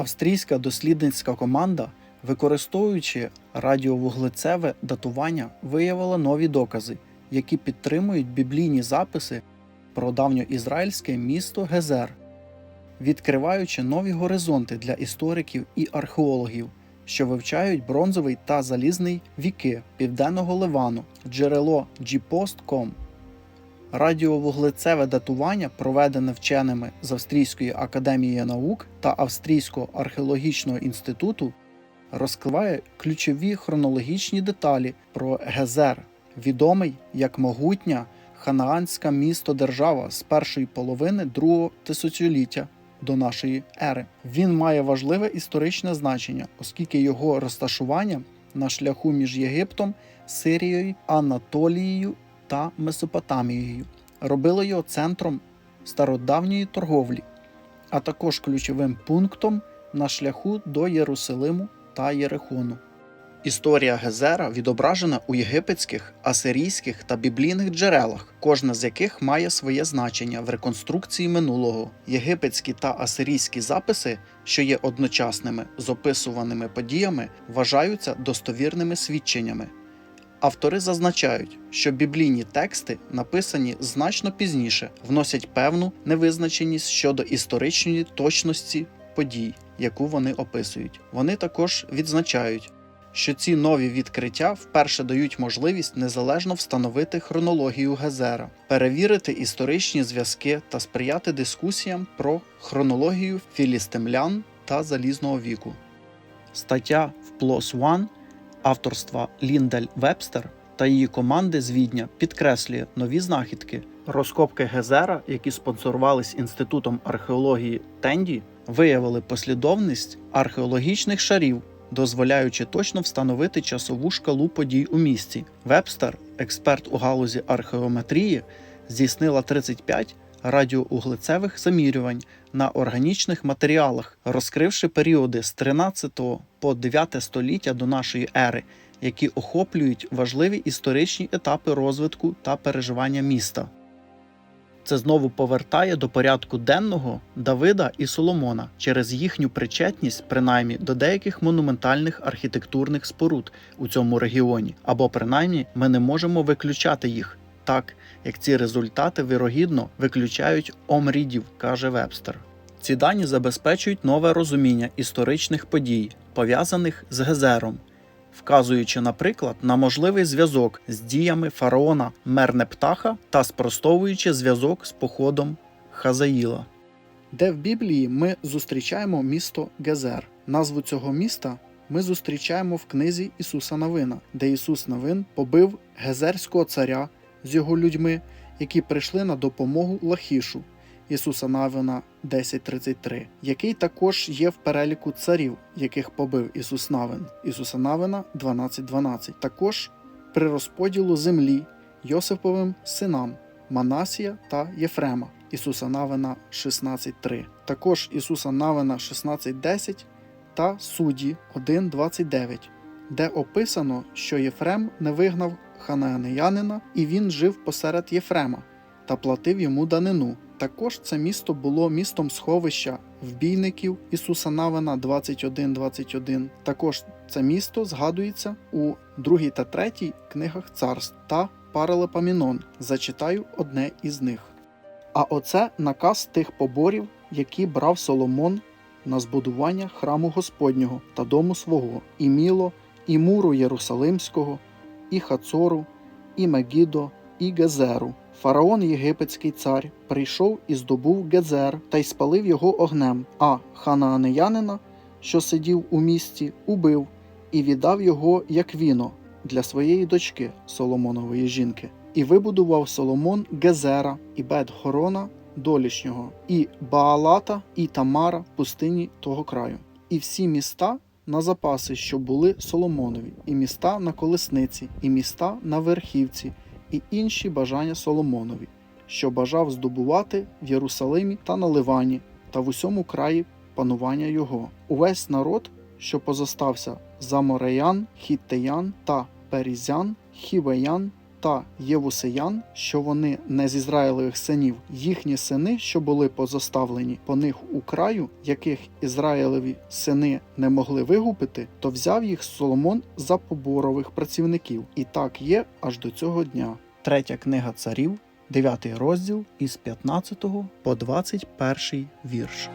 Австрійська дослідницька команда, використовуючи радіовуглецеве датування, виявила нові докази, які підтримують біблійні записи про давньоізраїльське місто Гезер, відкриваючи нові горизонти для істориків і археологів, що вивчають бронзовий та залізний віки південного Ливану, джерело gpost.com. Радіовуглецеве датування, проведене вченими з Австрійської академії наук та Австрійського археологічного інституту, розкриває ключові хронологічні деталі про Гезер, відомий як могутня ханаанська місто-держава з першої половини другого тисячоліття до нашої ери. Він має важливе історичне значення, оскільки його розташування на шляху між Єгиптом, Сирією, Анатолією та Месопотамією робило його центром стародавньої торговлі, а також ключовим пунктом на шляху до Єрусалиму та Єрихону. Історія Гезера відображена у єгипетських, асирійських та біблійних джерелах, кожна з яких має своє значення в реконструкції минулого. Єгипетські та асирійські записи, що є одночасними з описуваними подіями, вважаються достовірними свідченнями. Автори зазначають, що біблійні тексти, написані значно пізніше, вносять певну невизначеність щодо історичної точності подій, яку вони описують. Вони також відзначають, що ці нові відкриття вперше дають можливість незалежно встановити хронологію Гезера, перевірити історичні зв'язки та сприяти дискусіям про хронологію філістимлян та залізного віку. Стаття в PLOS ONE авторства Ліндель Вебстер та її команди з Відня підкреслює нові знахідки. Розкопки Гезера, які спонсорувались Інститутом археології Тенді, виявили послідовність археологічних шарів, дозволяючи точно встановити часову шкалу подій у місті. Вебстер, експерт у галузі археометрії, здійснила 35 радіоуглецевих замірювань на органічних матеріалах, розкривши періоди з 13 по 9 століття до нашої ери, які охоплюють важливі історичні етапи розвитку та переживання міста. Це знову повертає до порядку денного Давида і Соломона через їхню причетність, принаймні до деяких монументальних архітектурних споруд у цьому регіоні, або принаймні ми не можемо виключати їх, так як ці результати вирогідно виключають омрідів, каже Вебстер. Ці дані забезпечують нове розуміння історичних подій, пов'язаних з Гезером, вказуючи, наприклад, на можливий зв'язок з діями фараона Мернептаха та спростовуючи зв'язок з походом Хазаїла. Де в Біблії ми зустрічаємо місто Гезер. Назву цього міста ми зустрічаємо в книзі Ісуса Навина, де Ісус Навин побив гезерського царя з його людьми, які прийшли на допомогу Лахішу. Ісуса Навина 10.33, який також є в переліку царів, яких побив Ісус Навин, Ісуса Навина 12.12. Також при розподілу землі Йосиповим синам Манасія та Єфрема, Ісуса Навина 16.3. Також Ісуса Навина 16.10 та Судді 1.29, де описано, що Єфрем не вигнав ханаанеянина, і він жив посеред Єфрема та платив йому данину. Також це місто було містом сховища вбійників Ісуса Навина 21.21. Також це місто згадується у 2 та 3 книгах царств та Паралепамінон. Зачитаю одне із них. А оце наказ тих поборів, які брав Соломон на збудування храму Господнього та дому свого, і Міло, і Муру Єрусалимського, і Хацору, і Мегідо, і Гезеру. Фараон єгипетський цар прийшов і здобув Гезер та й спалив його огнем, а ханаанеянина, що сидів у місті, убив і віддав його як віно для своєї дочки Соломонової жінки. І вибудував Соломон Гезера і Бет-Хорона долішнього, і Баалата, і Тамара пустині того краю, і всі міста на запаси, що були Соломонові, і міста на колесниці, і міста на верхівці, і інші бажання Соломонові, що бажав здобувати в Єрусалимі та на Ливані, та в усьому краї панування його. Увесь народ, що позостався за Мореян, Хіттеян та Перізян, Хівеян та Євусеян, що вони не з Ізраїлевих синів, їхні сини, що були позоставлені по них у краю, яких Ізраїлеві сини не могли вигубити, то взяв їх Соломон за поборових працівників. І так є аж до цього дня. Третя книга царів, 9 розділ із 15 по 21 вірш.